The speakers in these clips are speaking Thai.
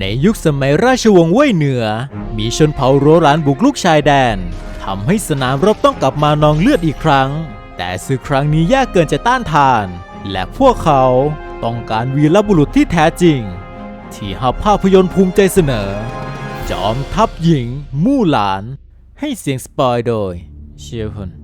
ในยุคสมัยราชวงศ์เว่ยเหนือ มีชนเผ่าโรหลานบุกลุกชายแดนทำให้สนามรบต้องกลับมานองเลือดอีกครั้ง แต่ศึกครั้งนี้ยากเกินจะต้านทาน และพวกเขาต้องการวีรบุรุษที่แท้จริง ที่หับภาพยนตร์ภูมิใจเสนอ จอมทัพหญิง มู่หลาน ให้เสียงสปอยโดย เชียร์พล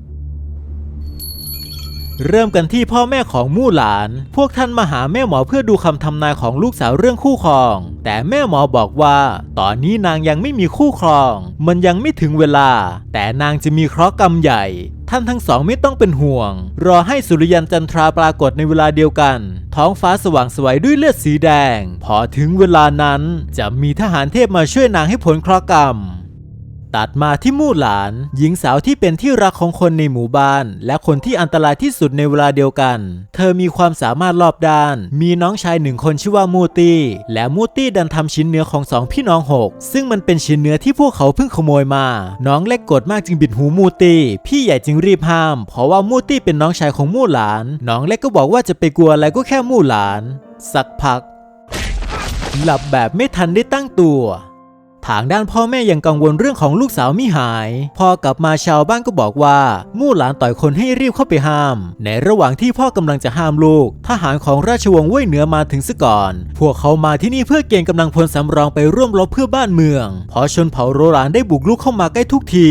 เริ่มกันที่พ่อแม่ของมู่หลาน พวกท่านมาหาแม่หมอเพื่อดูคำทำนายของลูกสาวเรื่องคู่ครอง แต่แม่หมอบอกว่า ตอนนี้นางยังไม่มีคู่ครอง มันยังไม่ถึงเวลา แต่นางจะมีเคราะห์กรรมใหญ่ ท่านทั้งสองไม่ต้องเป็นห่วง รอให้สุริยันจันทราปรากฏในเวลาเดียวกัน ท้องฟ้าสว่างสวยด้วยเลือดสีแดง พอถึงเวลานั้นจะมีทหารเทพมาช่วยนางให้พ้นเคราะห์กรรม ตัดมาที่มู่หลาน หญิงสาวที่เป็นที่รักของคนในหมู่บ้าน และคนที่อันตรายที่สุดในเวลาเดียวกัน เธอมีความสามารถรอบด้าน มีน้องชายหนึ่งคนชื่อว่ามูตี้ และมูตี้ดันทำชิ้นเนื้อของสองพี่น้องหกซึ่งมันเป็นชิ้นเนื้อที่พวกเขาเพิ่งขโมยมา น้องเล็กกดมากจึงบิดหูมูตี้ พี่ใหญ่จึงรีบห้าม เพราะว่ามูตี้เป็นน้องชายของมู่หลาน น้องเล็กก็บอกว่าจะไปกลัวอะไรก็แค่มู่หลาน สักพัก หลับแบบไม่ทันได้ตั้งตัว ทางด้านพ่อแม่ยังกังวลเรื่องของลูกสาวมิหาย พอกลับมาชาวบ้านก็บอกว่ามู่หลานต่อยคนให้รีบเข้าไปห้าม ในระหว่างที่พ่อกำลังจะห้ามลูก ทหารของราชวงศ์เว่ยเหนือมาถึงซะก่อน พวกเขามาที่นี่เพื่อเกณฑ์กำลังพลสำรองไปร่วมรบเพื่อบ้านเมืองพราะชนเผ่าโรหลานได้บุกลุกเข้ามาใกล้ทุกที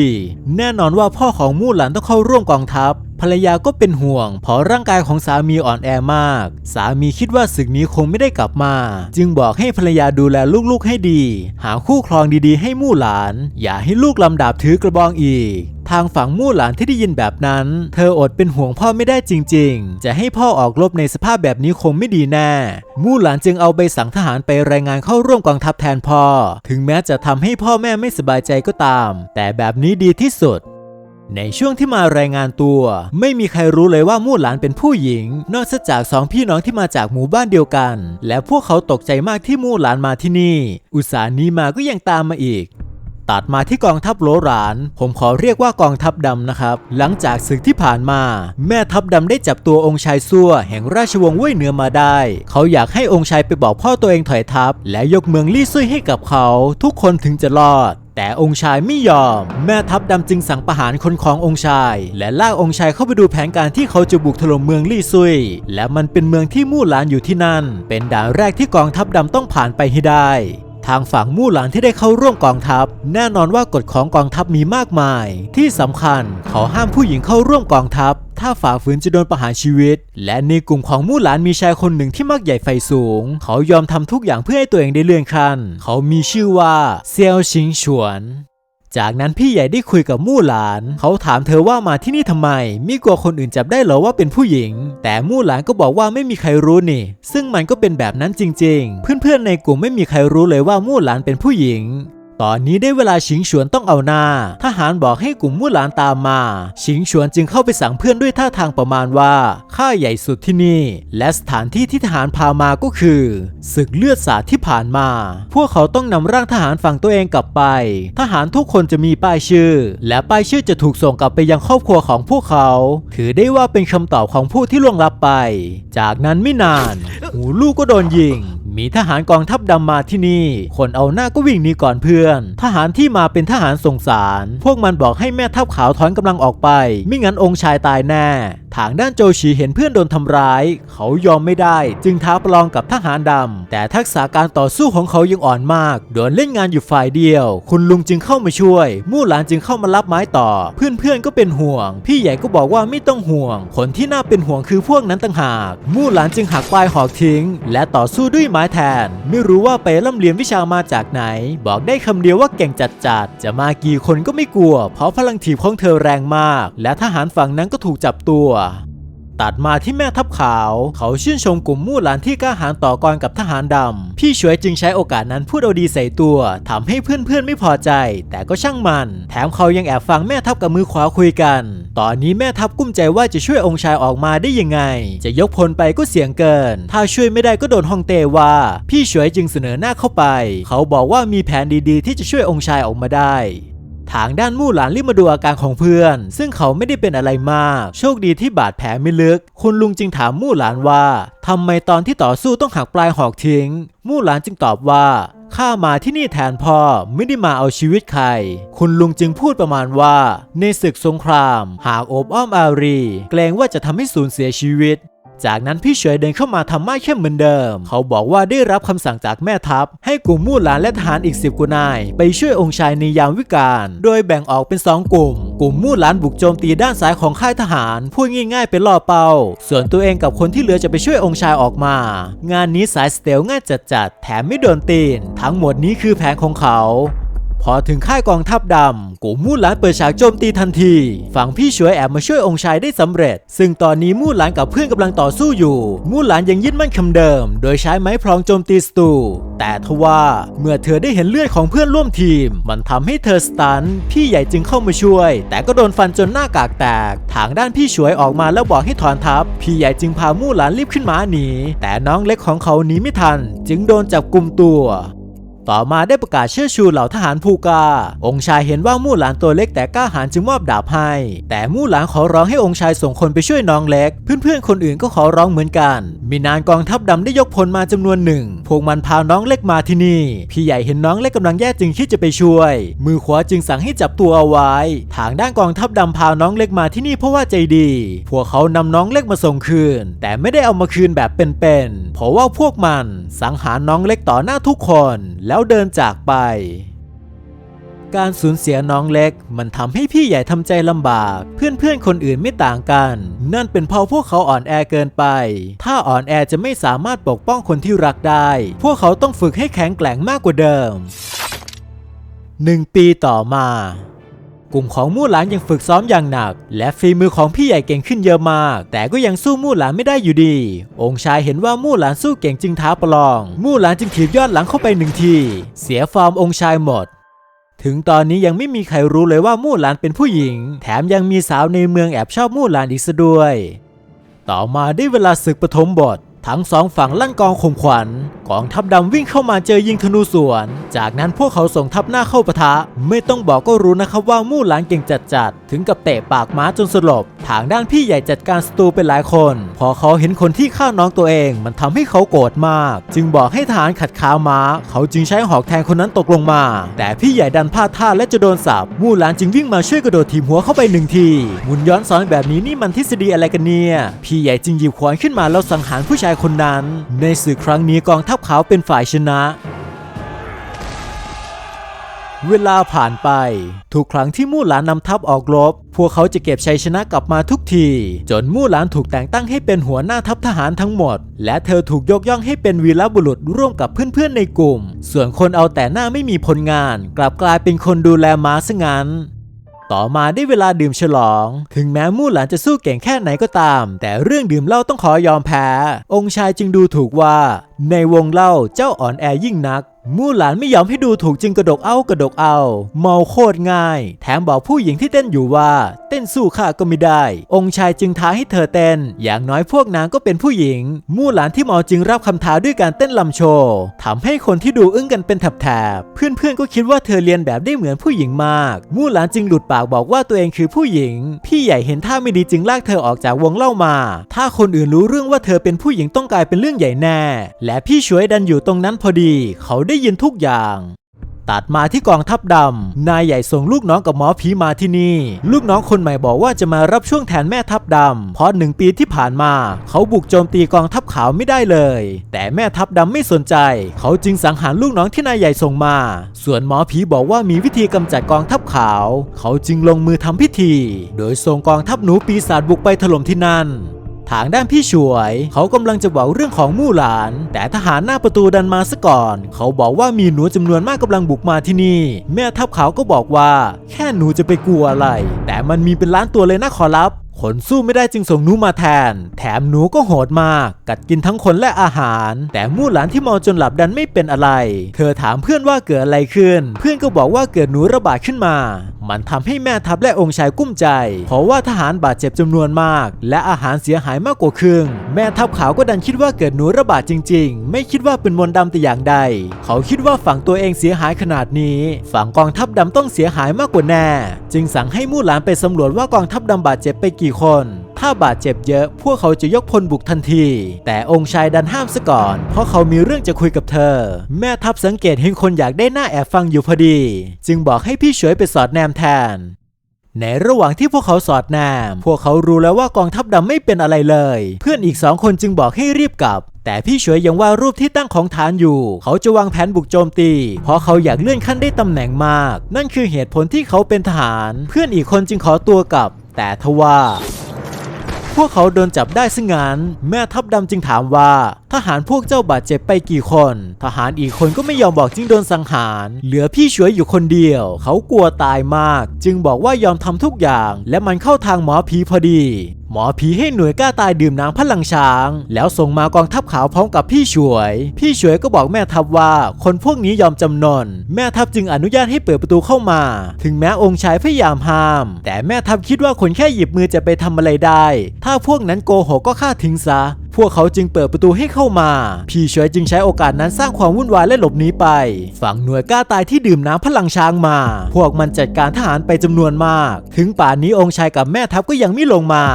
แน่นอนว่าพ่อของมู่หลานต้องเข้าร่วมกองทัพ ภรรยาก็เป็นห่วงเพราะร่างกายของสามีอ่อนแอมาก สามีคิดว่าศึกนี้คงไม่ได้กลับมา จึงบอกให้ภรรยาดูแลลูกๆให้ดี หาคู่ครองดีๆ ให้มู่หลาน อย่าให้ลูกลำดาบถือกระบองอีกทางฝั่งมู่หลานที่ได้ยินแบบนั้น เธออดเป็นห่วงพ่อไม่ได้จริง ๆ จะให้พ่อออกรบในสภาพแบบนี้คงไม่ดีแน่ มู่หลานจึงเอาใบสั่งทหารไปรายงานเข้าร่วมกองทัพแทนพ่อ ถึงแม้จะทำให้พ่อแม่ไม่สบายใจก็ตาม แต่แบบนี้ดีที่สุด ในช่วงที่มารายงานตัว ไม่มีใครรู้เลยว่ามู่หลานเป็นผู้หญิง นอกจากสองพี่น้องที่มาจากหมู่บ้านเดียวกัน และพวกเขาตกใจมากที่มู่หลานมาที่นี่ อุตสาห์นี้มาก็ยังตามมาอีก ตัดมาที่กองทัพโหลหลาน ผมขอเรียกว่ากองทัพดำนะครับ หลังจากศึกที่ผ่านมา แม่ทัพดำได้จับตัวองค์ชายซั่วแห่งราชวงศ์เว่ยเหนือมาได้ เขาอยากให้องค์ชายไปบอกพ่อตัวเองถอยทัพ และยกเมืองลี่ซุยให้กับเขา ทุกคนถึงจะรอด แต่องค์ชายไม่ยอม แม่ทัพดำจึงสั่งประหารคนขององค์ชาย และลากองค์ชายเข้าไปดูแผนการที่เขาจะบุกถล่มเมืองลี่ซุย และมันเป็นเมืองที่มู่หลานอยู่ที่นั่น เป็นด่านแรกที่กองทัพดำต้องผ่านไปให้ได้ ทางฝั่งมู่หลานที่ได้เข้าร่วมกองทัพ แน่นอนว่ากฎของกองทัพมีมากมาย ที่สำคัญเขาห้ามผู้หญิงเข้าร่วมกองทัพ ถ้าฝ่าฝืนจะโดนประหารชีวิต และในกลุ่มของมู่หลานมีชายคนหนึ่งที่มักใหญ่ไฟสูง เขายอมทำทุกอย่างเพื่อให้ตัวเองได้เลื่อนขั้น เขามีชื่อว่าเซียวชิงฉวน จากนั้นพี่ใหญ่ได้คุยกับมู่หลาน เขาถามเธอว่ามาที่นี่ทำไม ไม่กลัวคนอื่นจับได้เหรอว่าเป็นผู้หญิง แต่มู่หลานก็บอกว่าไม่มีใครรู้นี่ ซึ่งมันก็เป็นแบบนั้นจริง ๆ เพื่อนๆในกลุ่มไม่มีใครรู้เลยว่ามู่หลานเป็นผู้หญิง ตอนนี้ได้เวลาชิงฉวนต้องเอาหน้า ทหารบอกให้กลุ่มมู่หลานตามมา ชิงฉวนจึงเข้าไปสั่งเพื่อนด้วยท่าทางประมาณว่าข้าใหญ่สุดที่นี่ และสถานที่ที่ทหารพามาก็คือศึกเลือดสาดที่ผ่านมา พวกเขาต้องนำร่างทหารฝั่งตัวเองกลับไป ทหารทุกคนจะมีป้ายชื่อ และป้ายชื่อจะถูกส่งกลับไปยังครอบครัวของพวกเขา ถือได้ว่าเป็นคำตอบของผู้ที่ล่วงลับไป จากนั้นไม่นาน หูลูกก็โดนยิง มีทหารกองทัพดำมาที่นี่ คนเอาหน้าก็วิ่งหนีก่อนเพื่อน ทหารที่มาเป็นทหารสงสาร พวกมันบอกให้แม่ทัพขาวถอนกำลังออกไป ไม่งั้นองค์ชายตายแน่ ทางด้านโจชีเห็นเพื่อนโดนทำร้าย เขายอมไม่ได้ จึงท้าประลองกับทหารดำ แต่ทักษะการต่อสู้ของเขายังอ่อนมากโดนเล่นงานอยู่ฝ่ายเดียว คุณลุงจึงเข้ามาช่วย มู่หลานจึงเข้ามารับไม้ต่อ เพื่อนๆก็เป็นห่วง พี่ใหญ่ก็บอกว่าไม่ต้องห่วง คนที่น่าเป็นห่วงคือพวกนั้นต่างหาก มู่หลานจึงหักปลายหอกทิ้ง และต่อสู้ด้วยไม้แทน ไม่รู้ว่าไปร่ำเรียนวิชามาจากไหน บอกได้คำเดียวว่าเก่งจัดๆจะมากี่คนก็ไม่กลัว เพราะพลังถีบของเธอแรงมาก และทหารฝั่งนั้นก็ถูกจับตัว ตัดมาที่แม่ทัพขาว เขาชื่นชมกลุ่มมู่หลานที่กล้าหาญต่อกรกับทหารดำ พี่ช่วยจึงใช้โอกาสนั้นพูดเอาดีใส่ตัวทำให้เพื่อนๆไม่พอใจ แต่ก็ช่างมัน แถมเขายังแอบฟังแม่ทัพกับมือขวาคุยกัน ตอนนี้แม่ทัพกุ้มใจว่าจะช่วยองค์ชายออกมาได้ยังไง จะยกพลไปก็เสี่ยงเกิน ถ้าช่วยไม่ได้ก็โดนฮองเตว่า พี่ช่วยจึงเสนอหน้าเข้าไป เขาบอกว่ามีแผนดีๆ ที่จะช่วยองค์ชายออกมาได้ ทางด้านมู่หลานรีบมาดูอาการของเพื่อน ซึ่งเขาไม่ได้เป็นอะไรมาก โชคดีที่บาดแผลไม่ลึก คุณลุงจึงถามมู่หลานว่าทำไมตอนที่ต่อสู้ต้องหักปลายหอกทิ้ง มู่หลานจึงตอบว่าข้ามาที่นี่แทนพ่อไม่ได้มาเอาชีวิตใคร คุณลุงจึงพูดประมาณว่า ในศึกสงคราม หากโอบอ้อมอารี เกรงว่าจะทำให้สูญเสียชีวิต จากนั้นพี่เฉยเดินเข้ามาทำไม้เข้มเหมือนเดิม เขาบอกว่าได้รับคำสั่งจากแม่ทัพ ให้กลุ่มมู่หลานและทหารอีกสิบกว่านาย ไปช่วยองค์ชายในยามวิกาลโดยแบ่งออกเป็นสองกลุ่ม กลุ่มมู่หลานบุกโจมตีด้านซ้ายของค่ายทหารพูดง่ายๆเป็นล่อเป้า ส่วนตัวเองกับคนที่เหลือจะไปช่วยองค์ชายออกมา งานนี้สายสเตลง่ายจัดๆแถมไม่โดนตีน ทั้งหมดนี้คือแผนของเขา พอถึงค่ายกองทัพดำกลุ่มมู่หลานเปิดฉากโจมตีทันที ฝั่งพี่ช่วยแอบมาช่วยองค์ชายได้สำเร็จ ซึ่งตอนนี้มู่หลานกับเพื่อนกำลังต่อสู้อยู่ มู่หลานยังยึดมั่นคำเดิม โดยใช้ไม้พลองโจมตีศัตรูแต่ทว่าเมื่อเธอได้เห็นเลือดของเพื่อนร่วมทีม มันทำให้เธอสตัน พี่ใหญ่จึงเข้ามาช่วย แต่ก็โดนฟันจนหน้ากากแตก ทางด้านพี่ช่วยออกมาแล้วบอกให้ถอนทัพ พี่ใหญ่จึงพามู่หลานรีบขึ้นม้าหนี แต่น้องเล็กของเขาหนีไม่ทัน จึงโดนจับกลุ่มตัว ต่อมาได้ประกาศเชื่อชูเหล่าทหารภูกา องค์ชายเห็นว่ามู่หลานตัวเล็กแต่กล้าหาญจึงมอบดาบให้ แต่มู่หลานขอร้องให้องค์ชายส่งคนไปช่วยน้องเล็ก เพื่อนๆคนอื่นก็ขอร้องเหมือนกัน มีนานกองทัพดำได้ยกพลมาจำนวนหนึ่ง พวกมันพาน้องเล็กมาที่นี่ พี่ใหญ่เห็นน้องเล็กกำลังแย่จึงคิดจะไปช่วย มือขวาจึงสั่งให้จับตัวเอาไว้ ทางด้านกองทัพดำพาน้องเล็กมาที่นี่เพราะว่าใจดี พวกเขานำน้องเล็กมาส่งคืน แต่ไม่ได้เอามาคืนแบบเป็นๆ เพราะว่าพวกมันสังหารน้องเล็กต่อหน้าทุกคน และแล้วเดินจากไป การสูญเสียน้องเล็ก มันทำให้พี่ใหญ่ทำใจลำบาก เพื่อนๆ คนอื่นไม่ต่างกัน นั่นเป็นเพราะพวกเขาอ่อนแอเกินไป ถ้าอ่อนแอจะไม่สามารถปกป้องคนที่รักได้ พวกเขาต้องฝึกให้แข็งแกร่งมากกว่าเดิมหนึ่งปีต่อมา กลุ่มของมู่หลานยังฝึกซ้อมอย่างหนัก และฝีมือของพี่ใหญ่เก่งขึ้นเยอะมาก แต่ก็ยังสู้มู่หลานไม่ได้อยู่ดี องค์ชายเห็นว่ามู่หลานสู้เก่งจึงท้าประลอง มู่หลานจึงถีบยอดหลังเข้าไปหนึ่งที เสียฟอร์มองค์ชายหมดถึงตอนนี้ยังไม่มีใครรู้เลยว่ามู่หลานเป็นผู้หญิง แถมยังมีสาวในเมืองแอบชอบมู่หลานอีกซะด้วย ต่อมาได้เวลาศึกปฐมบท ทั้งสองฝั่งลั่นกองข่มขวัญกองทัพดำวิ่งเข้ามาเจอยิงธนูสวน จากนั้นพวกเขาส่งทัพหน้าเข้าปะทะ ไม่ต้องบอกก็รู้นะครับว่ามู่หลานเก่งจัดจัดๆถึงกับเตะปากม้าจนสลบ ทางด้านพี่ใหญ่จัดการศัตรูเป็นหลายคน พอเขาเห็นคนที่ฆ่าน้องตัวเอง มันทำให้เขาโกรธมาก จึงบอกให้ทหารขัดขาม้า เขาจึงใช้หอกแทงคนนั้นตกลงมา แต่พี่ใหญ่ดันพลาดท่าและจะโดนสับมู่หลานจึงวิ่งมาช่วยกระโดดถีบหัวเข้าไปหนึ่งทีหมุนย้อนสอนแบบนี้นี่มันทฤษฎีอะไรกันเนี่ยพี่ใหญ่จึงหยิบขวานขึ้นมาแล้วสังหารผู้ชายคนนั้น ในศึกครั้งนี้กองทัพขาวเป็นฝ่ายชนะ เวลาผ่านไป ทุกครั้งที่มู่หลานนำทัพออกรบ พวกเขาจะเก็บชัยชนะกลับมาทุกที จนมู่หลานถูกแต่งตั้งให้เป็นหัวหน้าทัพทหารทั้งหมด และเธอถูกยกย่องให้เป็นวีรบุรุษร่วมกับเพื่อนๆในกลุ่ม ส่วนคนเอาแต่หน้าไม่มีผลงาน กลับกลายเป็นคนดูแลม้าซะงั้นต่อมาได้เวลาดื่มฉลอง ถึงแม้มู่หลานจะสู้เก่งแค่ไหนก็ตาม แต่เรื่องดื่มเหล้าต้องขอยอมแพ้ องค์ชายจึงดูถูกว่า ในวงเล่าเจ้าอ่อนแอยิ่งนัก มู่หลานไม่ยอมให้ดูถูกจึงกระดกเอากระดกเอา เมาโคตรง่าย แถมบอกผู้หญิงที่เต้นอยู่ว่า เต้นสู้ข้าก็ไม่ได้ องค์ชายจึงท้าให้เธอเต้น อย่างน้อยพวกนางก็เป็นผู้หญิง มู่หลานที่เมาจึงรับคำท้าด้วยการเต้นลำโชว์ทำให้คนที่ดูอึ้งกันเป็นแถบๆเพื่อนๆก็คิดว่าเธอเรียนแบบได้เหมือนผู้หญิงมาก มู่หลานจึงหลุดปากบอกว่าตัวเองคือผู้หญิง พี่ใหญ่เห็นท่าไม่ดีจึงลากเธอออกจากวงเล่ามา ถ้าคนอื่นรู้เรื่องว่าเธอเป็นผู้หญิงต้องกลายเป็นเรื่องใหญ่แน่ และพี่ช่วยดันอยู่ตรงนั้นพอดี เขาได้ได้ยินทุกอย่างตัดมาที่กองทัพดำ นายใหญ่ส่งลูกน้องกับหมอผีมาที่นี่ ลูกน้องคนใหม่บอกว่าจะมารับช่วงแทนแม่ทัพดำ เพราะหนึ่งปีที่ผ่านมา เขาบุกโจมตีกองทัพขาวไม่ได้เลย แต่แม่ทัพดำไม่สนใจ เขาจึงสังหารลูกน้องที่นายใหญ่ส่งมา ส่วนหมอผีบอกว่ามีวิธีกำจัดกองทัพขาว เขาจึงลงมือทำพิธี โดยส่งกองทัพหนูปีศาจบุกไปถล่มที่นั่น ทางด้านพี่ช่วย เขากำลังจะบอกเรื่องของมู่หลาน แต่ทหารหน้าประตูดันมาซะก่อน เขาบอกว่ามีหนูจำนวนมากกำลังบุกมาที่นี่ แม่ทัพเขาก็บอกว่า แค่หนูจะไปกลัวอะไร แต่มันมีเป็นล้านตัวเลยนะขอรับ ขนสู้ไม่ได้จึงส่งหนูมาแทน แถมหนูก็โหดมาก กัดกินทั้งคนและอาหาร แต่มู่หลานที่เมาจนหลับดันไม่เป็นอะไร เธอถามเพื่อนว่าเกิดอะไรขึ้น เพื่อนก็บอกว่าเกิดหนูระบาดขึ้นมา มันทำให้แม่ทัพและองค์ชายกุ้มใจ เพราะว่าทหารบาดเจ็บจำนวนมาก และอาหารเสียหายมากกว่าครึ่ง แม่ทัพขาวก็ดันคิดว่าเกิดหนูระบาดจริง ๆ ไม่คิดว่าเป็นมนต์ดำแต่อย่างใด เขาคิดว่าฝั่งตัวเองเสียหายขนาดนี้ ฝั่งกองทัพดำต้องเสียหายมากกว่าแน่ จึงสั่งให้มู่หลานไปสำรวจว่ากองทัพดำบาดเจ็บไปกี่คนถ้าถ้าบาดเจ็บเยอะ พวกเขาจะยกพลบุกทันที แต่องค์ชายดันห้ามซะก่อน เพราะเขามีเรื่องจะคุยกับเธอ แม่ทัพสังเกตเห็นคนอยากได้หน้าแอบฟังอยู่พอดี จึงบอกให้พี่ช่วยไปสอดแนมแทนในระหว่างที่พวกเขาสอดแนมพวกเขารู้แล้วว่ากองทัพดำไม่เป็นอะไรเลย เพื่อนอีกสองคนจึงบอกให้รีบกลับ แต่พี่ช่วยยังว่ารูปที่ตั้งของฐานอยู่ เขาจะวางแผนบุกโจมตี เพราะเขาอยากเลื่อนขั้นได้ตำแหน่งมาก นั่นคือเหตุผลที่เขาเป็นทหาร เพื่อนอีกคนจึงขอตัวกลับ แต่ทว่า พวกเขาโดนจับได้ซะงั้น แม่ทัพดำจึงถามว่า ทหารพวกเจ้าบาดเจ็บไปกี่คน ทหารอีกคนก็ไม่ยอมบอกจึงโดนสังหาร เหลือพี่ช่วยอยู่คนเดียว เขากลัวตายมาก จึงบอกว่ายอมทำทุกอย่าง และมันเข้าทางหมอผีพอดีหมอผีให้หน่วยกล้าตายดื่มน้ำพลังช้าง แล้วส่งมากองทัพขาวพร้อมกับพี่ช่วย พี่ช่วยก็บอกแม่ทัพว่า คนพวกนี้ยอมจำนน แม่ทัพจึงอนุญาตให้เปิดประตูเข้ามา ถึงแม้องค์ชายพยายามห้าม แต่แม่ทัพคิดว่าคนแค่หยิบมือจะไปทำอะไรได้ ถ้าพวกนั้นโกหกก็ฆ่าทิ้งซะ พวกเขาจึงเปิดประตูให้เข้ามา พี่ช่วยจึงใช้โอกาสนั้นสร้างความวุ่นวายและหลบหนีไป ฝั่งหน่วยกล้าตายที่ดื่มน้ำพลังช้างมา พวกมันจัดการทหารไปจำนวนมาก ถึงป่านนี้องค์ชายกับแม่ทัพก็ยังไม่ลงมา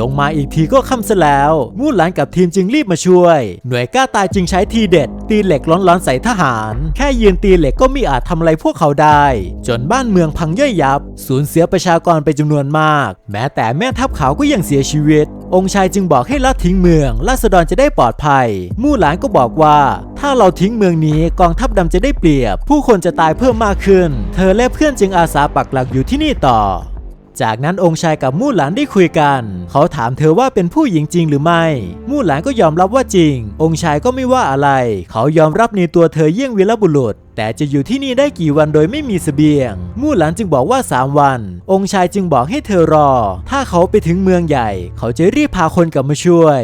ลงมาอีกทีก็ค่ำซะแล้วมู่หลานกับทีมจึงรีบมาช่วย หน่วยกล้าตายจึงใช้ทีเด็ด ตีเหล็กร้อนๆใส่ทหาร แค่ยืนตีเหล็กก็ไม่อาจทำอะไรพวกเขาได้ จนบ้านเมืองพังย่อยยับ สูญเสียประชากรไปจำนวนมาก แม้แต่แม่ทัพขาวก็ยังเสียชีวิต องค์ชายจึงบอกให้ละทิ้งเมืองราษฎรจะได้ปลอดภัย มู่หลานก็บอกว่า ถ้าเราทิ้งเมืองนี้กองทัพดำจะได้เปรียบ ผู้คนจะตายเพิ่มมากขึ้น เธอและเพื่อนจึงอาสาปักหลักอยู่ที่นี่ต่อ จากนั้นองค์ชายกับมู่หลานได้คุยกัน เขาถามเธอว่าเป็นผู้หญิงจริงหรือไม่ มู่หลานก็ยอมรับว่าจริง องค์ชายก็ไม่ว่าอะไร เขายอมรับในตัวเธอเยี่ยงวีรบุรุษแต่จะอยู่ที่นี่ได้กี่วันโดยไม่มีเสบียง มู่หลานจึงบอกว่า 3 วัน องค์ชายจึงบอกให้เธอรอ ถ้าเขาไปถึงเมืองใหญ่ เขาจะรีบพาคนกลับมาช่วย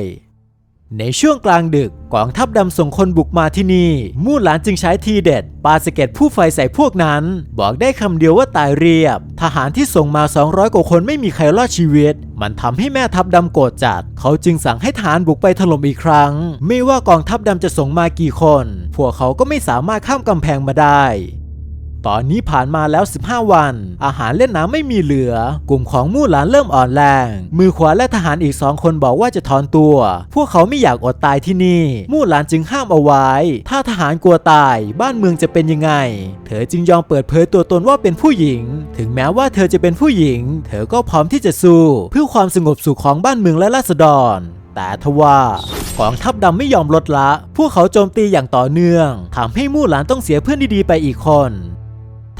ในช่วงกลางดึกกองทัพดำส่งคนบุกมาที่นี่ มู่หลานจึงใช้ทีเด็ดปาสเก็ดผู้ไฟใส่พวกนั้น บอกได้คำเดียวว่าตายเรียบ ทหารที่ส่งมา 200 กว่าคนไม่มีใครรอดชีวิต มันทำให้แม่ทัพดำโกรธจัด เขาจึงสั่งให้ทหารบุกไปถล่มอีกครั้ง ไม่ว่ากองทัพดำจะส่งมากี่คน พวกเขาก็ไม่สามารถข้ามกำแพงมาได้ ตอนนี้ผ่านมาแล้ว 15 วัน อาหารเล่นน้ำไม่มีเหลือ กลุ่มของมู่หลานเริ่มอ่อนแรง มือขวาและทหารอีกสองคนบอกว่าจะถอนตัว พวกเขาไม่อยากอดตายที่นี่ มู่หลานจึงห้ามเอาไว้ ถ้าทหารกลัวตายบ้านเมืองจะเป็นยังไง เธอจึงยอมเปิดเผยตัวตนว่าเป็นผู้หญิง ถึงแม้ว่าเธอจะเป็นผู้หญิง เธอก็พร้อมที่จะสู้ เพื่อความสงบสุขของบ้านเมืองและราษฎรแต่ทว่ากองทัพดำไม่ยอมลดละ พวกเขาโจมตีอย่างต่อเนื่องทำให้มู่หลานต้องเสียเพื่อนที่ดีไปอีกคน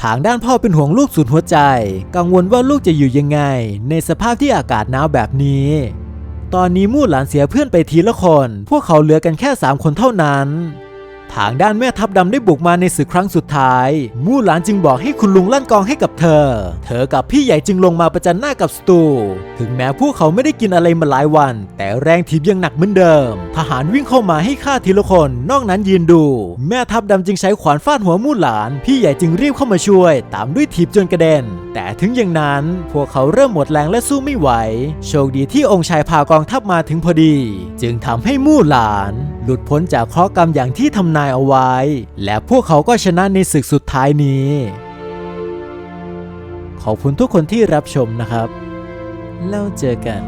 ทางด้านพ่อเป็นห่วงลูกสุดหัวใจ กังวลว่าลูกจะอยู่ยังไง ในสภาพที่อากาศหนาวแบบนี้ ตอนนี้มู่หลานเสียเพื่อนไปทีละคน พวกเขาเหลือกันแค่ 3 คนเท่านั้น ทางด้านแม่ทัพดำได้บุกมาในศึกครั้งสุดท้าย มู่หลานจึงบอกให้คุณลุงลั่นกองให้กับเธอ เธอกับพี่ใหญ่จึงลงมาประจันหน้ากับศัตรูถึงแม้พวกเขาไม่ได้กินอะไรมาหลายวัน แต่แรงถีบยังหนักเหมือนเดิม ทหารวิ่งเข้ามาให้ฆ่าทีละคน นอกนั้นยืนดู แม่ทัพดำจึงใช้ขวานฟาดหัวมู่หลาน พี่ใหญ่จึงรีบเข้ามาช่วย ตามด้วยถีบจนกระเด็น แต่ถึงอย่างนั้น พวกเขาเริ่มหมดแรงและสู้ไม่ไหว โชคดีที่องค์ชายพากองทัพมาถึงพอดี จึงทำให้มู่หลาน หลุดพ้นจากเคราะห์กรรมอย่างที่ทำนายเอาไว้ และพวกเขาก็ชนะในศึกสุดท้ายนี้ ขอบคุณทุกคนที่รับชมนะครับ แล้วเจอกัน